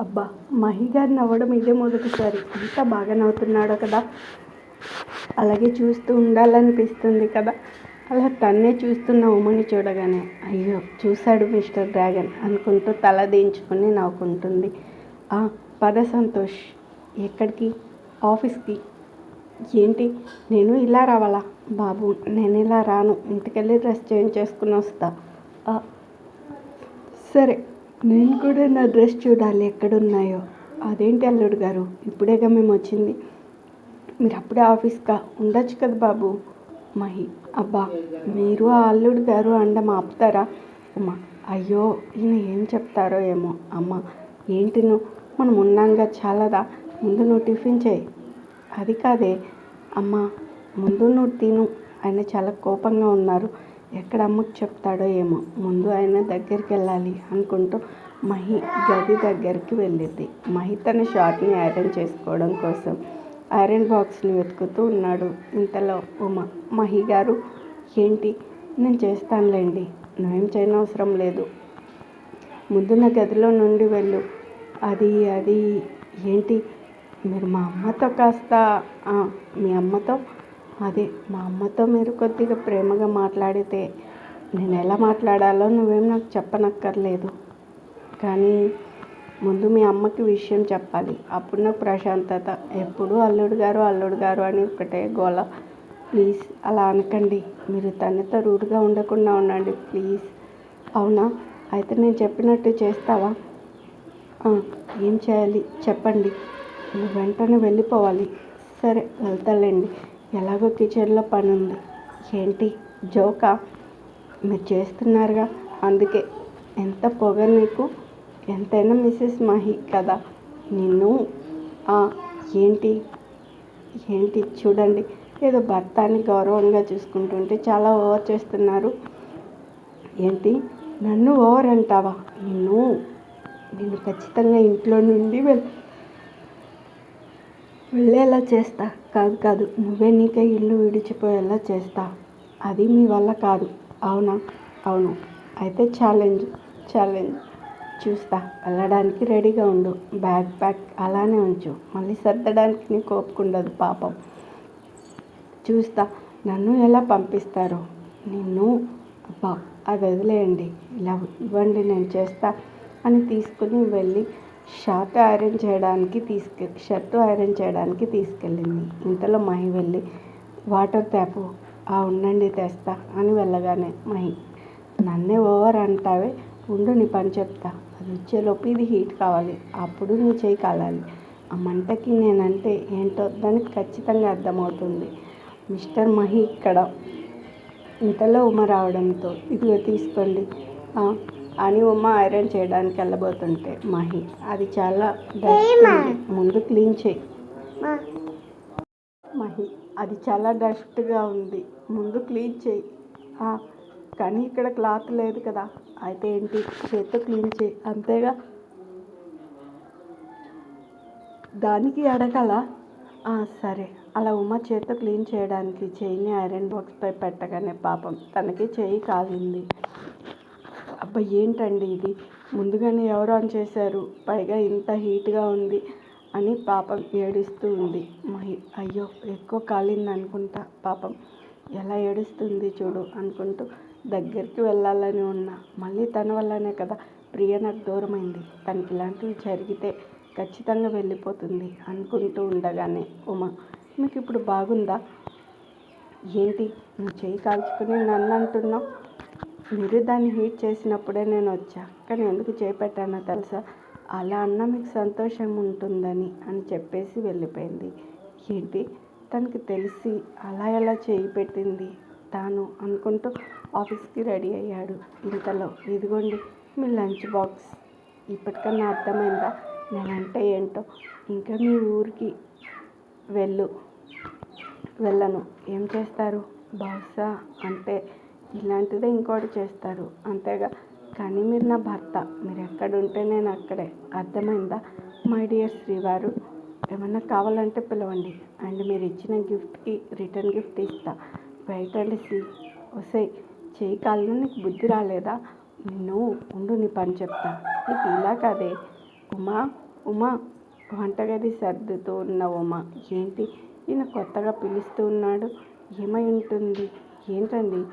అబ్బా మహి గారు నవ్వడం ఇదే మొదటిసారి. ఎంత బాగా నవ్వుతున్నాడో కదా. అలాగే చూస్తూ ఉండాలనిపిస్తుంది కదా. అలా తన్నే చూస్తున్న ఉమని చూడగానే అయ్యో చూశాడు మిస్టర్ డ్రాగన్ అనుకుంటూ తల దించుకొని నవ్వుకుంటుంది. "ఆ, పద సంతోష్ ఎక్కడికి? ఆఫీస్కి. ఏంటి? నేను ఇలా రావాలా? బాబు నేను ఇలా రాను. ఇంటికెళ్ళి డ్రెస్ చేంజ్ చేసుకుని వస్తా. సరే. నేను కూడా నా డ్రెస్ చూడాలి ఎక్కడున్నాయో. అదేంటి అల్లుడు గారు? ఇప్పుడేగా మేము వచ్చింది మీరు అప్పుడే ఆఫీస్కా? ఉండొచ్చు కదా బాబు. మహి అబ్బా మీరు ఆ అల్లుడు గారు అండం ఆపుతారా? అమ్మ అయ్యో ఈయన ఏం చెప్తారో ఏమో. అమ్మ ఏంటి నువ్వు? మనం ఉన్నాంగా చాలదా? ముందు నువ్వు టిఫిన్ చేయి. అది కాదే. అమ్మ ముందు నువ్వు తిను. ఆయన చాలా కోపంగా ఉన్నారు. ఎక్కడ అమ్మకు చెప్తాడో ఏమో. ముందు ఆయన దగ్గరికి వెళ్ళాలి అనుకుంటూ మహి గది దగ్గరికి వెళ్ళింది. మహి తన షార్ట్ని ఐరన్ చేసుకోవడం కోసం ఐరన్ బాక్స్ని వెతుకుతూ ఉన్నాడు. ఇంతలో ఉమ మహి గారు ఏంటి? నేను చేస్తానులేండి. నువ్వేం చేయనవసరం లేదు. ముందు నా గదిలో నుండి వెళ్ళు. అది అది ఏంటి? మీరు మా అమ్మతో కాస్త మీ అమ్మతో అదే మా అమ్మతో మీరు కొద్దిగా ప్రేమగా మాట్లాడితే నేను ఎలా మాట్లాడాలో నువ్వేం నాకు చెప్పనక్కర్లేదు. కానీ ముందు మీ అమ్మకి విషయం చెప్పాలి. అప్పుడు నాకు ప్రశాంతత ఎప్పుడు అల్లుడు గారు అల్లుడు గారు అని ఒకటే గోల. ప్లీజ్ అలా అనకండి. మీరు తనతో రూడ్గా ఉండకుండా ఉండండి ప్లీజ్. అవునా? అయితే నేను చెప్పినట్టు చేస్తావా? ఏం చేయాలి? చెప్పండి. నువ్వు వెంటనే వెళ్ళిపోవాలి. సరే వెళ్తాలేండి. ఎలాగో కిచెన్లో పని ఉంది ఏంటి? జోకా? మీరు చేస్తున్నారుగా? అందుకే ఎంత పొగ నీకు? ఎంతైనా మిస్సెస్ మహి కదా. నిన్ను? "ఆ, ఏంటి? ఏంటి? చూడండి. ఏదో భర్తాన్ని గౌరవంగా చూసుకుంటుంటే చాలా ఓవర్ చేస్తున్నారు. ఏంటి? నన్ను ఓవర్ అంటావా? నిన్ను? నేను ఖచ్చితంగా ఇంట్లో నుండి వెళ్ళి వెళ్ళేలా చేస్తా. కాదు కాదు. నువ్వే నీకే ఇల్లు విడిచిపోయేలా చేస్తా. అది మీ వల్ల కాదు. అవునా? అవును. అయితే ఛాలెంజ్ ఛాలెంజ్ చూస్తా. వెళ్ళడానికి రెడీగా ఉండు. బ్యాగ్ ప్యాక్ అలానే ఉంచు. మళ్ళీ సర్దడానికి నీకు ఒప్పుకుండదు పాపం. చూస్తా. నన్ను ఎలా పంపిస్తారో. నిన్ను అబ్బా అది వదిలేయండి. ఇలా ఇవ్వండి నేను చేస్తా అని తీసుకుని వెళ్ళి షర్ట్ ఐరన్ చేయడానికి తీసుకె షర్ట్ ఐరన్ చేయడానికి తీసుకెళ్ళింది. ఇంతలో మహి వెళ్ళి వాటర్ ట్యాపు ఆ ఉండండి తెస్తా అని వెళ్ళగానే మహి నన్నే ఓవర్ అంటావే ఉండు నీ పని చెప్తా. అది వచ్చేలోపు ఇది హీట్ కావాలి. అప్పుడు నీ చేయి కాలాలి. ఆ మంటకి నేనంటే ఏంటో దానికి ఖచ్చితంగా అర్థమవుతుంది. మిస్టర్ మహి ఇక్కడ. ఇంతలో ఉమ రావడంతో ఇదిగో తీసుకోండి. అని ఉమ ఐరన్ చేయడానికి వెళ్ళబోతుంటే మహి అది చాలా. ముందు క్లీన్ చేయి. మహి అది చాలా డస్ట్గా ఉంది. ముందు క్లీన్ చేయి. ఆ, కానీ ఇక్కడ క్లాత్ లేదు కదా. అయితే ఏంటి? చేత్తో క్లీన్ చేయి. అంతేగా? దానికి అడగాల? "ఆ, సరే. అలా ఉమ చేత్తో క్లీన్ చేయడానికి చేయిని ఐరన్ బాక్స్పై పెట్టగానే పాపం తనకి చేయి కాలింది. అబ్బా ఏంటండి ఇది? ముందుగానే ఎవరు ఆన్ చేశారు? పైగా ఇంత హీట్గా ఉంది అని పాపం ఏడుస్తూ ఉంది. మహి అయ్యో ఎక్కువ కాలింది అనుకుంటా పాపం. ఎలా ఏడుస్తుంది చూడు అనుకుంటూ దగ్గరికి వెళ్ళాలని ఉన్నా. మళ్ళీ తన వల్లనే కదా ప్రియ నాకు దూరమైంది. తనకి ఇలాంటివి జరిగితే ఖచ్చితంగా వెళ్ళిపోతుంది అనుకుంటూ ఉండగానే ఉమా మీకు ఇప్పుడు బాగుందా? ఏంటి? నువ్వు చేయి కాల్చుకుని నన్ను అంటున్నావు మీరు దాన్ని హీట్ చేసినప్పుడే నేను వచ్చా. కానీ ఎందుకు చేపెట్టానో తెలుసా? అలా అన్నా మీకు సంతోషం ఉంటుందని అని చెప్పేసి వెళ్ళిపోయింది. ఏంటి? తనకి తెలిసి అలా ఎలా చేయి పెట్టింది? తాను అనుకుంటూ ఆఫీస్కి రెడీ అయ్యాడు. ఇంతలో ఇదిగోండి మీ లంచ్ బాక్స్. ఇప్పటికన్నా అర్థమైందా? నేనంటే ఏంటో? ఇంకా మీ ఊరికి వెళ్ళు. వెళ్ళను. ఏం చేస్తారు? బహుశా అంటే ఇలాంటిదే ఇంకోటి చేస్తారు. అంతేగా. కానీ మీరు నా భర్త. మీరు ఎక్కడుంటే నేను అక్కడే. అర్థమైందా? మై డియర్ శ్రీవారు ఏమన్నా కావాలంటే పిలవండి. అండ్ మీరు ఇచ్చిన గిఫ్ట్కి రిటర్న్ గిఫ్ట్ ఇస్తా. బయట సి వసే చేయి కాలిన నీకు బుద్ధి రాలేదా? నిన్ను ఉండు నీ పని చెప్తా. నీకు ఇలా కాదే. ఉమా ఉమా. వంటగది సర్దుతూ ఉన్న ఉమా ఏంటి? ఈయన కొత్తగా పిలుస్తూ ఉన్నాడు. ఏమై ఉంటుంది? ఏంటండి?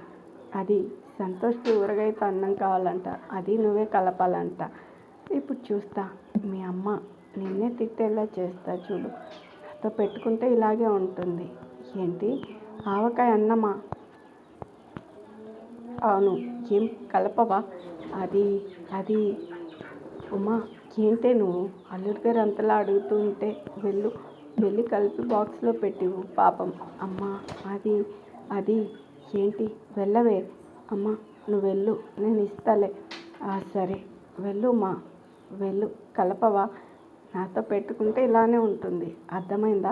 అది సంతోష్కి ఊరగాయతో అన్నం కావాలంట అది నువ్వే కలపాలంట. ఇప్పుడు చూస్తా మీ అమ్మ నిన్నే తిట్టేలా చేస్తా చూడు. నాతో పెట్టుకుంటే ఇలాగే ఉంటుంది. ఏంటి? ఆవకాయ అన్నమా? అవును ఏం కలపవా? అది అది. ఉమా ఏంటే నువ్వు? అల్లుడు గారు అంతలా అడుగుతూ ఉంటే వెళ్ళు. వెళ్ళి కలిపి బాక్స్లో పెట్టివు పాపం. అమ్మ అది అది. ఏంటి? వెళ్ళవే. అమ్మా నువ్వు వెళ్ళు. నేను ఇస్తాలే. ఆ సరే. వెళ్ళు మా. వెళ్ళు. కలపవా? నాతో పెట్టుకుంటే ఇలానే ఉంటుంది. అర్థమైందా?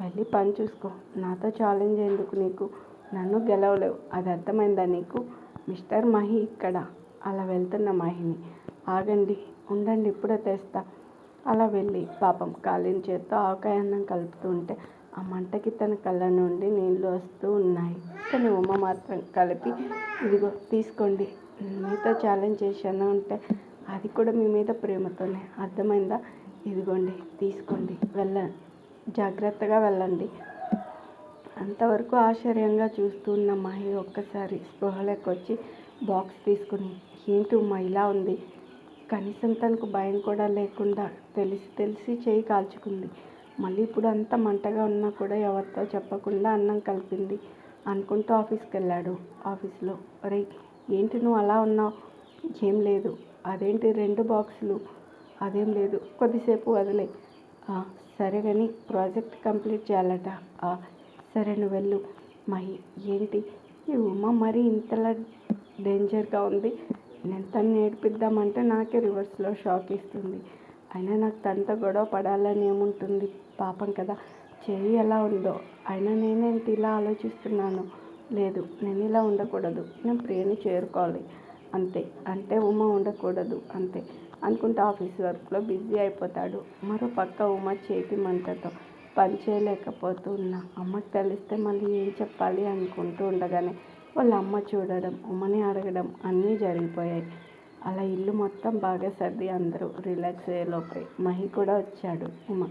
వెళ్ళి పని చూసుకో. నాతో ఛాలెంజ్ ఎందుకు నీకు? నన్ను గెలవలేవు. అది అర్థమైందా నీకు? మిస్టర్ మహి ఇక్కడ. అలా వెళ్తున్న మహిని. ఆగండి. ఉండండి ఇప్పుడే తెస్తా. అలా వెళ్ళి పాపం కాలిన చేత్తో ఆవకాయ అన్నం కలుపుతుంటే ఆ మంటకి తన కళ్ళ నుండి నీళ్ళు వస్తూ ఉన్నాయి. కానీ ఉమ్మ మాత్రం కలిపి ఇదిగో తీసుకోండి. మీతో ఛాలెంజ్ చేశాను అంటే అది కూడా మీ మీద ప్రేమతోనే. అర్థమైందా? ఇదిగోండి తీసుకోండి. వెళ్ళ జాగ్రత్తగా వెళ్ళండి. అంతవరకు ఆశ్చర్యంగా చూస్తున్న మహి ఒక్కసారి స్పృహలోకి వచ్చి బాక్స్ తీసుకుని ఏంటి ఉమ్మా ఇలా ఉంది? కనీసం తనకు భయం కూడా లేకుండా తెలిసి తెలిసి చేయి కాల్చుకుంది. మళ్ళీ ఇప్పుడు అంత మంటగా ఉన్నా కూడా ఎవరితో చెప్పకుండా అన్నం కలిపింది. అనుకుంటూ ఆఫీస్కి వెళ్ళాడు ఆఫీస్లో అరే ఏంటి నువ్వు అలా ఉన్నావు? ఏం లేదు. అదేంటి రెండు బాక్సులు? అదేం లేదు. కొద్దిసేపు వదిలే. సరే కానీ ప్రాజెక్ట్ కంప్లీట్ చేయాలట. సరే నువ్వు వెళ్ళు. మహి ఏంటి? ఈ ఉమ్మ మరీ ఇంతలా డేంజర్గా ఉంది. నేను తను నేర్పిద్దామంటే నాకే రివర్స్లో షాక్ ఇస్తుంది అయినా నాకు తనతో గొడవ పడాలని ఏముంటుంది? పాపం కదా. చేయి ఎలా ఉందో. అయినా నేనేంటి ఇలా ఆలోచిస్తున్నాను. లేదు నేను ఇలా ఉండకూడదు. నేను ప్రియని చేరుకోవాలి. అంతే. అంటే ఉమ ఉండకూడదు. అంతే. అనుకుంటే ఆఫీస్ వర్క్లో బిజీ అయిపోతాడు. మరో పక్క ఉమ చేతి మంటతో పని చేయలేకపోతున్నా. అమ్మకి తెలిస్తే మళ్ళీ ఏం చెప్పాలి అనుకుంటూ ఉండగానే వాళ్ళ అమ్మ చూడడం ఉమ్మని అడగడం అన్నీ జరిగిపోయాయి. అలా ఇల్లు మొత్తం బాగా సర్ది అందరూ రిలాక్స్ అయ్యేలోపే మహి కూడా వచ్చాడు. ఉమ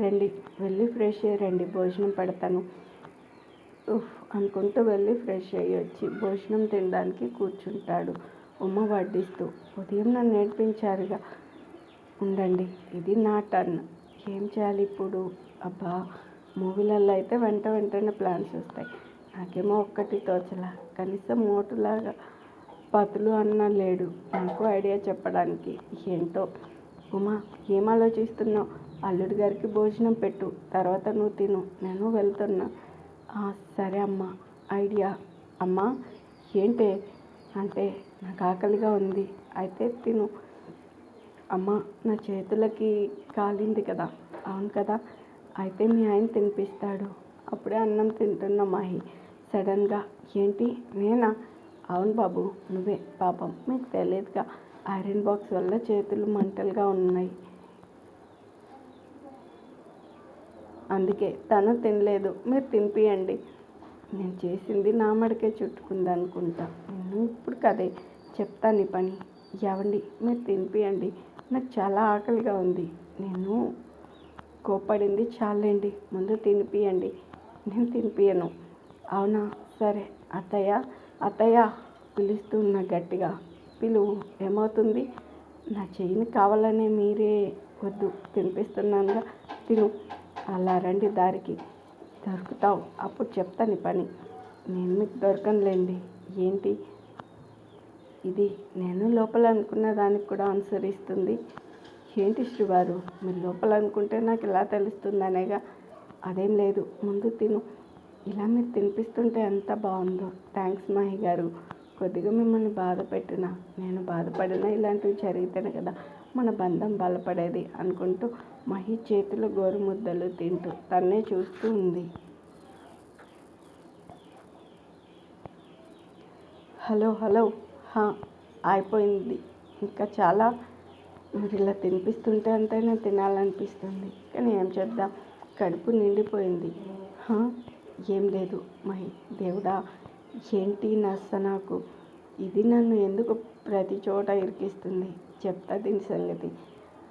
రండి వెళ్ళి ఫ్రెష్ అయ్యి రండి భోజనం పెడతాను. ఉఫ్ అనుకుంటూ వెళ్ళి ఫ్రెష్ అయ్యి వచ్చి భోజనం తినడానికి కూర్చుంటాడు. ఉమ్మ వడ్డిస్తూ ఉదయం నన్ను నేర్పించారుగా ఉండండి ఇది నా టర్న్ ఏం చేయాలి ఇప్పుడు? అబ్బా మూవీలలో అయితే వెంట వెంటనే ప్లాన్స్ వస్తాయి. నాకేమో ఒక్కటి తోచలా కనీసం మోటులాగా పతులు అన్న లేడు నాకు ఐడియా చెప్పడానికి. ఏంటో ఉమా ఏం ఆలోచిస్తున్నావు? అల్లుడి గారికి భోజనం పెట్టు తర్వాత నువ్వు తిను నేను వెళ్తున్నా. సరే అమ్మా ఐడియా. అమ్మా ఏంటే? అంటే నాకు ఆకలిగా ఉంది అయితే తిను. అమ్మ నా చేతులకి కాలింది కదా. అవును కదా? అయితే మీ ఆయన తినిపిస్తాడు. అప్పుడే అన్నం తింటున్న మాహి. సడన్గా ఏంటి? నేనా? అవును బాబు నువ్వే పాపం. మీకు తెలియదుగా ఐరన్ బాక్స్ వల్ల చేతులు మంటలుగా ఉన్నాయి. అందుకే తను తినలేదు. మీరు తినిపియండి. నేను చేసింది నా మడికే చుట్టుకుంది అనుకుంటా నేను ఇప్పుడు కదే చెప్తాను ఈ పని. ఎవండి మీరు తినిపియండి. నాకు చాలా ఆకలిగా ఉంది. నేను కోపడింది చాలండి. ముందు తినిపియండి. నేను తినిపియను. అవునా? సరే. అత్తయ్య అత్తయ్య పిలుస్తున్న గట్టిగా. పిలువు ఏమవుతుంది? నా చెయ్యిని కావాలనే మీరే వద్దు. తినిపిస్తున్నానుగా. తిను. అలా రండి దారికి. దొరుకుతావు. అప్పుడు చెప్తాను పని. నేను మీకు దొరకనులేండి. ఏంటి? ఇది నేను లోపల అనుకున్న దానికి కూడా అనుసరిస్తుంది ఏంటి శ్రీవారు మీరు లోపల అనుకుంటే నాకు ఎలా తెలుస్తుంది అనేగా అదేం లేదు. ముందు తిను. ఇలా మీరు తినిపిస్తుంటే ఎంత బాగుందో. థ్యాంక్స్ మాహి గారు. కొద్దిగా మిమ్మల్ని బాధ పెట్టిన. నేను బాధపడినా ఇలాంటివి జరిగితేనే కదా. మన బంధం బలపడేది అనుకుంటూ మహి చేతిలో గోరుముద్దలు తింటూ తన్నే చూస్తూ ఉంది. Hello hello. హా అయిపోయింది. ఇంకా చాలా మీరు ఇలా తినిపిస్తుంటే అంతైనా తినాలనిపిస్తుంది. కానీ ఏం చేద్దాం? కడుపు నిండిపోయింది. ఏం లేదు మహి. దేవుడా ఏంటి నస్త నాకు? ఇది నన్ను ఎందుకు ప్రతి చోట ఇరికిస్తుంది. చెప్తా దీని సంగతి.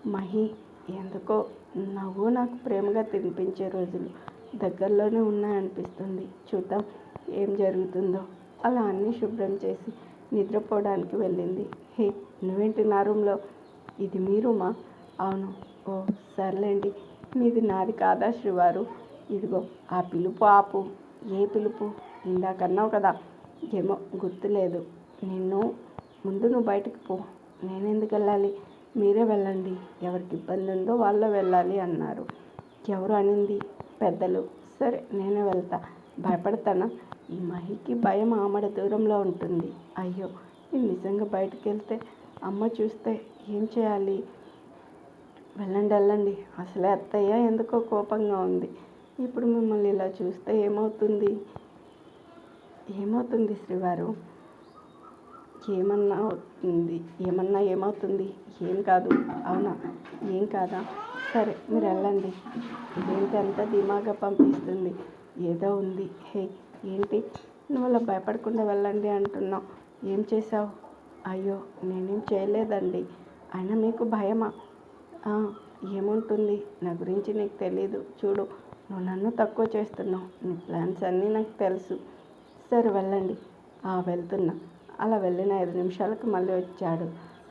మహి ఎందుకో నవ్వు నాకు ప్రేమగా తినిపించే రోజులు దగ్గరలోనే ఉన్నాయనిపిస్తుంది. చూద్దాం ఏం జరుగుతుందో. అలా అన్నీ శుభ్రం చేసి నిద్రపోవడానికి వెళ్ళింది. హే నువ్వేంటి నా రూమ్లో? ఇది మీ రూమా? అవును. ఓ సర్లేండి. మీది నాది కాదా శ్రీవారు ఇదిగో ఆ పిలుపు ఆపు. ఏ పిలుపు? ఇందాకన్నావు కదా. ఏమో గుర్తులేదు. నిన్ను ముందు నువ్వు బయటకు పో. నేనెందుకు వెళ్ళాలి? మీరే వెళ్ళండి. ఎవరికి ఇబ్బంది ఉందో వాళ్ళు వెళ్ళాలి అన్నారు. ఎవరు అనింది? పెద్దలు. సరే నేనే వెళ్తా. భయపడతానా? ఈ మహికి భయం ఆమడ దూరంలో ఉంటుంది. అయ్యో నేను నిజంగా బయటికి వెళ్తే అమ్మ చూస్తే ఏం చేయాలి? వెళ్ళండి వెళ్ళండి. అసలే అత్తయ్య ఎందుకో కోపంగా ఉంది. ఇప్పుడు మిమ్మల్ని ఇలా చూస్తే ఏమవుతుంది? ఏమవుతుంది శ్రీవారు? ఏమన్నా అవుతుంది? ఏమన్నా ఏమవుతుంది? ఏం కాదు. అవునా? ఏం కాదా? సరే మీరు వెళ్ళండి. ఇదేంటి అంత ధీమాగా పంపిస్తుంది? ఏదో ఉంది. హే ఏంటి? నువ్వు అలా భయపడకుండా వెళ్ళండి అంటున్నావు. ఏం చేసావు అయ్యో నేనేం చేయలేదండి. అయినా మీకు భయమా? ఏముంటుంది? నా గురించి నీకు తెలీదు. చూడు నువ్వు నన్ను తక్కువ చేస్తున్నావు. నీ ప్లాన్స్ అన్నీ నాకు తెలుసు. సరే వెళ్ళండి. వెళ్తున్నా. అలా వెళ్ళిన ఐదు నిమిషాలకు మళ్ళీ వచ్చాడు.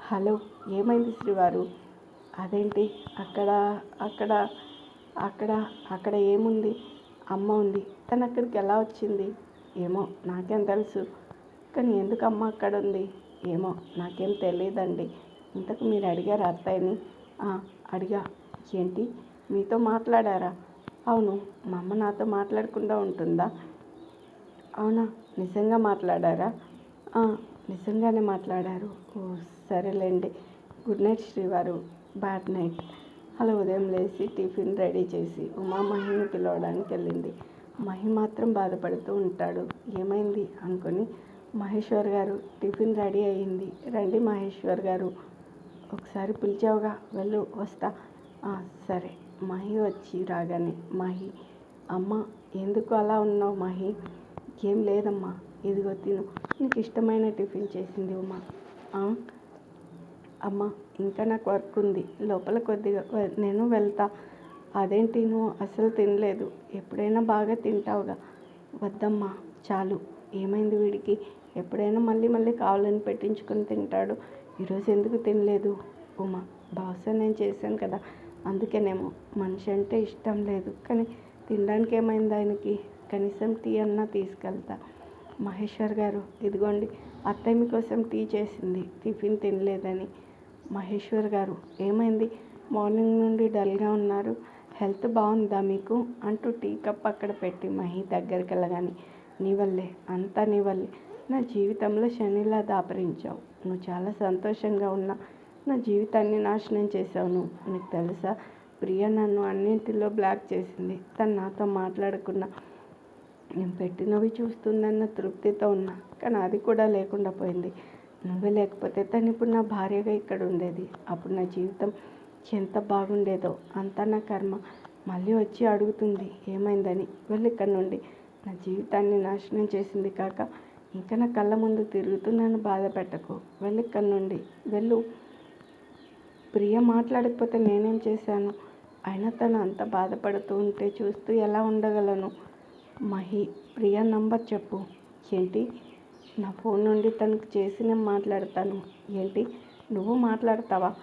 హలో ఏమైంది శ్రీవారు? అదేంటి? అక్కడ అక్కడ అక్కడ అక్కడ ఏముంది? అమ్మ ఉంది. తను అక్కడికి ఎలా వచ్చింది? ఏమో నాకేం తెలుసు. కానీ ఎందుకు అమ్మ అక్కడ ఉంది? ఏమో నాకేం తెలియదండి ఇంతకు మీరు అడిగారు అత్తయ్యని? అడిగా. ఏంటి? మీతో మాట్లాడారా? అవును మా అమ్మ నాతో మాట్లాడకుండా ఉంటుందా? అవునా నిజంగా మాట్లాడారా? నిజంగానే మాట్లాడారు. ఓ సరేలేండి. గుడ్ నైట్ శ్రీవారు. Bad night. అలా ఉదయం లేచి టిఫిన్ రెడీ చేసి ఉమా మహిని పిలవడానికి వెళ్ళింది. మహి మాత్రం బాధపడుతూ ఉంటాడు. ఏమైంది అనుకొని మహేశ్వర్ గారు టిఫిన్ రెడీ అయ్యింది రండి మహేశ్వర్ గారు. ఒకసారి పిలిచావుగా వెళ్ళు వస్తా. సరే. మహి వచ్చి రాగానే మహి అమ్మ ఎందుకు అలా ఉన్నావు మహి? ఏం లేదమ్మా. ఇదిగో తిను. నీకు ఇష్టమైన టిఫిన్ చేసింది ఉమా. అమ్మ ఇంకా నాకు వర్క్ ఉంది. లోపల కొద్దిగా నేను వెళ్తా. అదేంటి నువ్వు అసలు తినలేదు. ఎప్పుడైనా బాగా తింటావుగా. వద్దమ్మా చాలు. ఏమైంది వీడికి? ఎప్పుడైనా మళ్ళీ మళ్ళీ కావాలని పెట్టించుకొని తింటాడు. ఈరోజు ఎందుకు తినలేదు ఉమా? బహుశా నేను చేశాను కదా. అందుకేనేమో. మనిషి అంటే ఇష్టం లేదు. కానీ తినడానికి ఏమైంది ఆయనకి? కనీసం టీ అన్నా తీసుకెళ్తా. మహేశ్వర్ గారు ఇదిగోండి అత్తయ్య మీకోసం టీ చేసింది టిఫిన్ తినలేదని. మహేశ్వర్ గారు ఏమైంది? మార్నింగ్ నుండి డల్గా ఉన్నారు హెల్త్ బాగుందా మీకు? అంటూ టీ కప్ అక్కడ పెట్టి మహి దగ్గరికి వెళ్ళగానే నీ వల్లే అంతా నీ వల్లే. నా జీవితంలో శనిలా దాపరించావు నువ్వు చాలా సంతోషంగా ఉన్నా నా జీవితాన్ని నాశనం చేసావు నువ్వు. నీకు తెలుసా ప్రియ నన్ను అన్నింటిలో బ్లాక్ చేసింది తను నాతో మాట్లాడకుండా నేను పెట్టినవి చూస్తుందన్న తృప్తితో ఉన్నా కానీ అది కూడా లేకుండా పోయింది. నువ్వే లేకపోతే తను ఇప్పుడు నా భార్యగా ఇక్కడ ఉండేది. అప్పుడు నా జీవితం ఎంత బాగుండేదో అంతా నా కర్మ. మళ్ళీ వచ్చి అడుగుతుంది ఏమైందని. వెళ్ళి ఇక్కడ నుండి. నా జీవితాన్ని నాశనం చేసింది కాక ఇంకా నా కళ్ళ ముందు తిరుగుతూ నన్ను బాధ పెట్టకు. వెళ్ళి ఇక్కడ నుండి. వెళ్ళు. ప్రియ మాట్లాడకపోతే నేనేం చేశాను? అయినా తను అంత బాధపడుతూ ఉంటే చూస్తూ ఎలా ఉండగలను? మహి ప్రియ నంబర్ చెప్పు. ఏంటి? నా ఫోన్ నుండి తనకు చేసి నేను మాట్లాడతాను. ఏంటి? నువ్వు మాట్లాడతావా?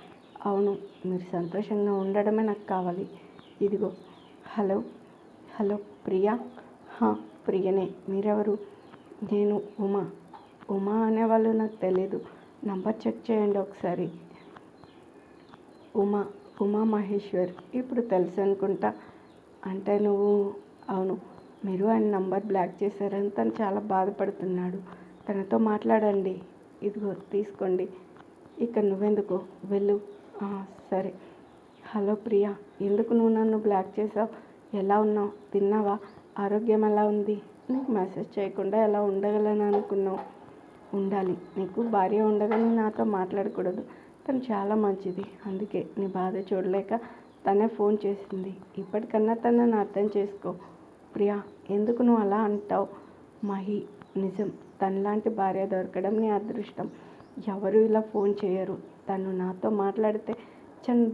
అవును మీరు సంతోషంగా ఉండడమే నాకు కావాలి. ఇదిగో. హలో. హలో ప్రియా? హా ప్రియనే. మీరెవరు? నేను ఉమా. ఉమా అనేవాళ్ళు నాకు తెలీదు. నంబర్ చెక్ చేయండి ఒకసారి. ఉమా ఉమా మహేశ్వర్. ఇప్పుడు తెలుసు అనుకుంటా. అంటే నువ్వు అవును. మీరు ఆయన నంబర్ బ్లాక్ చేశారని తను చాలా బాధపడుతున్నాడు. తనతో మాట్లాడండి. ఇదిగో తీసుకోండి. ఇక్కడ నువ్వెందుకు? వెళ్ళు. సరే. హలో ప్రియా ఎందుకు నువ్వు నన్ను బ్లాక్ చేసావు ఎలా ఉన్నావు? తిన్నావా? ఆరోగ్యం ఎలా ఉంది? నీకు మెసేజ్ చేయకుండా ఎలా ఉండగలను అనుకున్నావు? ఉండాలి. నీకు భార్య ఉండగానే నాతో మాట్లాడకూడదు. తను చాలా మంచిది. అందుకే నీ బాధ చూడలేక తనే ఫోన్ చేసింది. ఇప్పటికన్నా తనని అర్థం చేసుకో. ప్రియా ఎందుకు నువ్వు అలా అంటావు? మహి నిజం. తనలాంటి భార్య దొరకడం నీ అదృష్టం. ఎవరు ఇలా ఫోన్ చేయరు. తను నాతో మాట్లాడితే చన్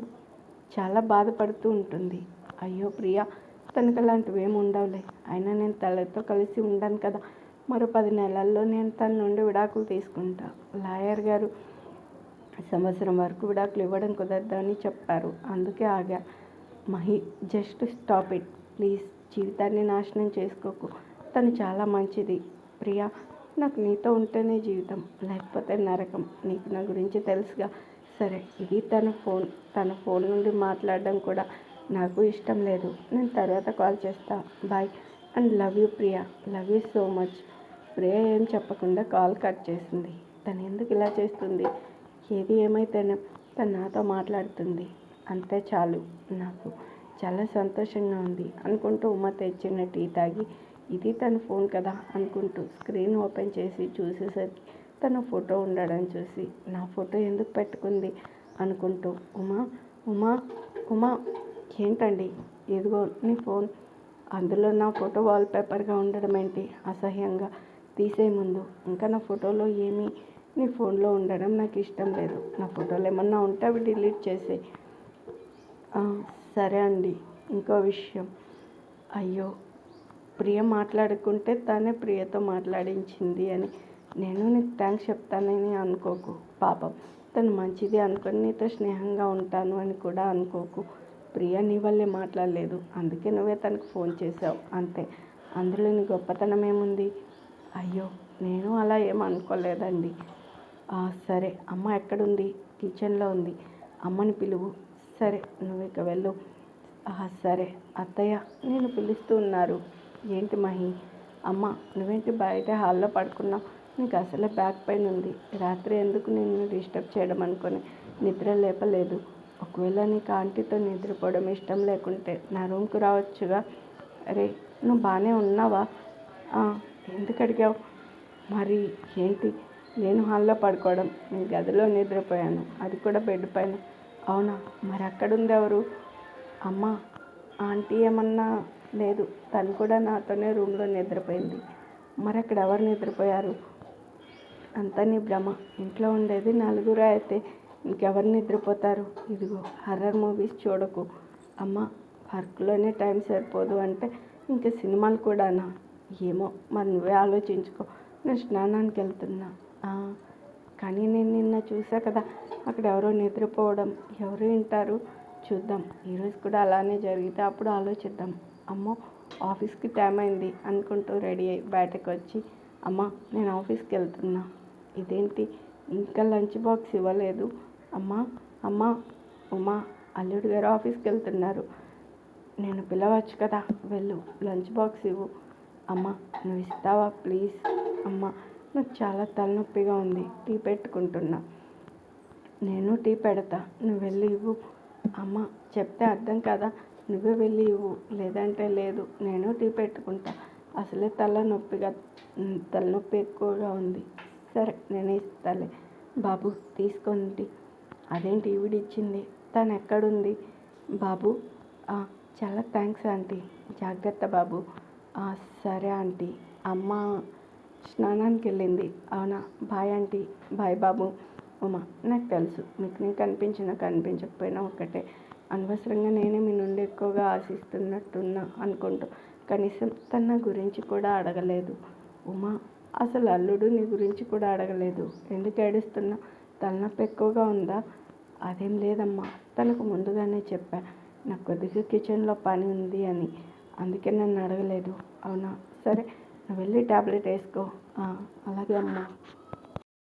చాలా బాధపడుతూ ఉంటుంది. అయ్యో ప్రియా తనకు అలాంటివి ఏమి ఉండవులే. అయినా నేను తనతో కలిసి ఉండను కదా. మరో పది నెలల్లో నేను తన నుండి విడాకులు తీసుకుంటా. లాయర్ గారు సంవత్సరం వరకు విడాకులు ఇవ్వడం కుదరదని చెప్పారు. అందుకే ఆగా. Mahi just stop it. Please. జీవితాన్ని నాశనం చేసుకోకు. తను చాలా మంచిది. ప్రియా నాకు నీతో ఉంటేనే జీవితం లేకపోతే నరకం. నీకు నా గురించి తెలుసుగా. సరే ఇది తన ఫోన్. తన ఫోన్ నుండి మాట్లాడడం కూడా నాకు ఇష్టం లేదు. నేను తర్వాత కాల్ చేస్తా. Bye. And love you Priya. Love you so much. Priya ఏం చెప్పకుండా కాల్ కట్ చేసింది. తను ఎందుకు ఇలా చేస్తుంది? ఏది ఏమైతేనే తను నాతో మాట్లాడుతుంది. అంతే చాలు నాకు. చాలా సంతోషంగా ఉంది. అనుకుంటూ ఉమ్మ తెచ్చిన టీ తాగి ఇది తన ఫోన్ కదా అనుకుంటూ స్క్రీన్ ఓపెన్ చేసి చూసేసరికి తన ఫోటో ఉండడం చూసి నా ఫోటో ఎందుకు పెట్టుకుంది? అనుకుంటూ ఉమా ఉమా ఉమా ఏంటండి? ఇదిగో నీ ఫోన్. అందులో నా ఫోటో వాల్పేపర్గా ఉండడం ఏంటి? అసహ్యంగా తీసే ముందు ఇంకా నా ఫోటోలో ఏమీ నీ ఫోన్లో ఉండడం నాకు ఇష్టం లేదు. నా ఫోటోలు ఏమన్నా ఉంటే అవి డిలీట్ చేసే సరే అండి ఇంకో విషయం. అయ్యో ప్రియ మాట్లాడుకుంటే తనే ప్రియతో మాట్లాడించింది అని. నేను నీకు థ్యాంక్స్ చెప్తానని అనుకోకు పాపం. తను మంచిది అనుకొని నీతో స్నేహంగా ఉంటాను అని కూడా అనుకోకు. ప్రియ నీ వల్లే మాట్లాడలేదు అందుకే నువ్వే తనకు ఫోన్ చేసావు అంతే. అందులో నీ గొప్పతనం ఏముంది? అయ్యో నేను అలా ఏం అనుకోలేదండి. సరే అమ్మ ఎక్కడుంది? కిచెన్లో ఉంది. అమ్మని పిలువు. సరే నువ్వు ఇక వెళ్ళు. సరే అత్తయ్య నేను పిలుస్తూ ఉన్నారు. ఏంటి మహి? అమ్మ నువ్వేంటి బయట హాల్లో పడుకున్నావు? నీకు అసలే బ్యాక్ పెయిన్ ఉంది. రాత్రి ఎందుకు నిన్ను డిస్టర్బ్ చేయడం అనుకొని నిద్ర లేపలేదు? ఒకవేళ నీకు ఆంటీతో నిద్రపోవడం ఇష్టం లేకుంటే నా రూమ్కి రావచ్చుగా? అరే నువ్వు బాగానే ఉన్నావా? ఎందుకు అడిగావు? మరి ఏంటి? నేను హాల్లో పడుకోవడం నేను గదిలో నిద్రపోయాను. అది కూడా బెడ్ పైన. అవునా? మరి అక్కడుంది ఎవరు అమ్మ ఆంటీ ఏమన్నా? లేదు తను కూడా నాతోనే రూమ్లో నిద్రపోయింది. మరి అక్కడ ఎవరు నిద్రపోయారు? అంతా నీ భ్రమ. ఇంట్లో ఉండేది నలుగురు అయితే ఇంకెవరు నిద్రపోతారు? ఇదిగో హర్రర్ మూవీస్ చూడకు. అమ్మ వర్క్లోనే టైం సరిపోదు అంటే ఇంకా సినిమాలు కూడానా? ఏమో మరి నువ్వే ఆలోచించుకో. నేను స్నానానికి వెళ్తున్నా కానీ నేను నిన్న చూసా కదా అక్కడ ఎవరో నిద్రపోవడం ఎవరు వింటారు చూద్దాం. ఈరోజు కూడా అలానే జరిగితే అప్పుడు ఆలోచిద్దాం. అమ్మో ఆఫీస్కి టైం అయింది అనుకుంటూ రెడీ అయ్యి బయటకు వచ్చి అమ్మ నేను ఆఫీస్కి వెళ్తున్నా. ఇదేంటి? ఇంకా లంచ్ బాక్స్ ఇవ్వలేదు. అమ్మ అమ్మ ఉమా అల్లుడు గారు ఆఫీస్కి వెళ్తున్నారు. నేను పిలవచ్చు కదా వెళ్ళు లంచ్ బాక్స్ ఇవ్వు. అమ్మ నువ్వు ఇస్తావా? ప్లీజ్. అమ్మ నాకు చాలా తలనొప్పిగా ఉంది. టీ పెట్టుకుంటున్నా. నేను టీ పెడతా. నువ్వు వెళ్ళి ఇవ్వు. అమ్మ చెప్తే అర్థం కదా. నువ్వే వెళ్ళి ఇవ్వు. లేదంటే లేదు. నేను టీ పెట్టుకుంటా. అసలే తలనొప్పిగా తలనొప్పి ఎక్కువగా ఉంది. సరే నేనే ఇస్తాలే. బాబు తీసుకోండి. అదేంటి ఈవిడ ఇచ్చింది? తను ఎక్కడుంది బాబు చాలా థ్యాంక్స్ ఆంటీ. జాగ్రత్త బాబు. సరే ఆంటీ. అమ్మ స్నానానికి వెళ్ళింది. అవునా? Bye aunty. బాయ్ బాబు. ఉమా నాకు తెలుసు. మీకు నేను కనిపించినా కనిపించకపోయినా ఒకటే అనవసరంగా నేనే మీ నుండి ఎక్కువగా ఆశిస్తున్నట్టున్నా అనుకుంటూ కనీసం తన గురించి కూడా అడగలేదు. ఉమా అసలు అల్లుడు నీ గురించి కూడా అడగలేదు. ఎందుకు ఏడుస్తున్నా? తలనొప్పి ఎక్కువగా ఉందా? అదేం లేదమ్మా. తనకు ముందుగానే చెప్పా. నాకు కొద్దిగా కిచెన్లో పని ఉంది అని. అందుకే నన్ను అడగలేదు. అవునా? సరే. వెళ్ళి ట్యాబ్లెట్ వేసుకో. అలాగే అమ్మా.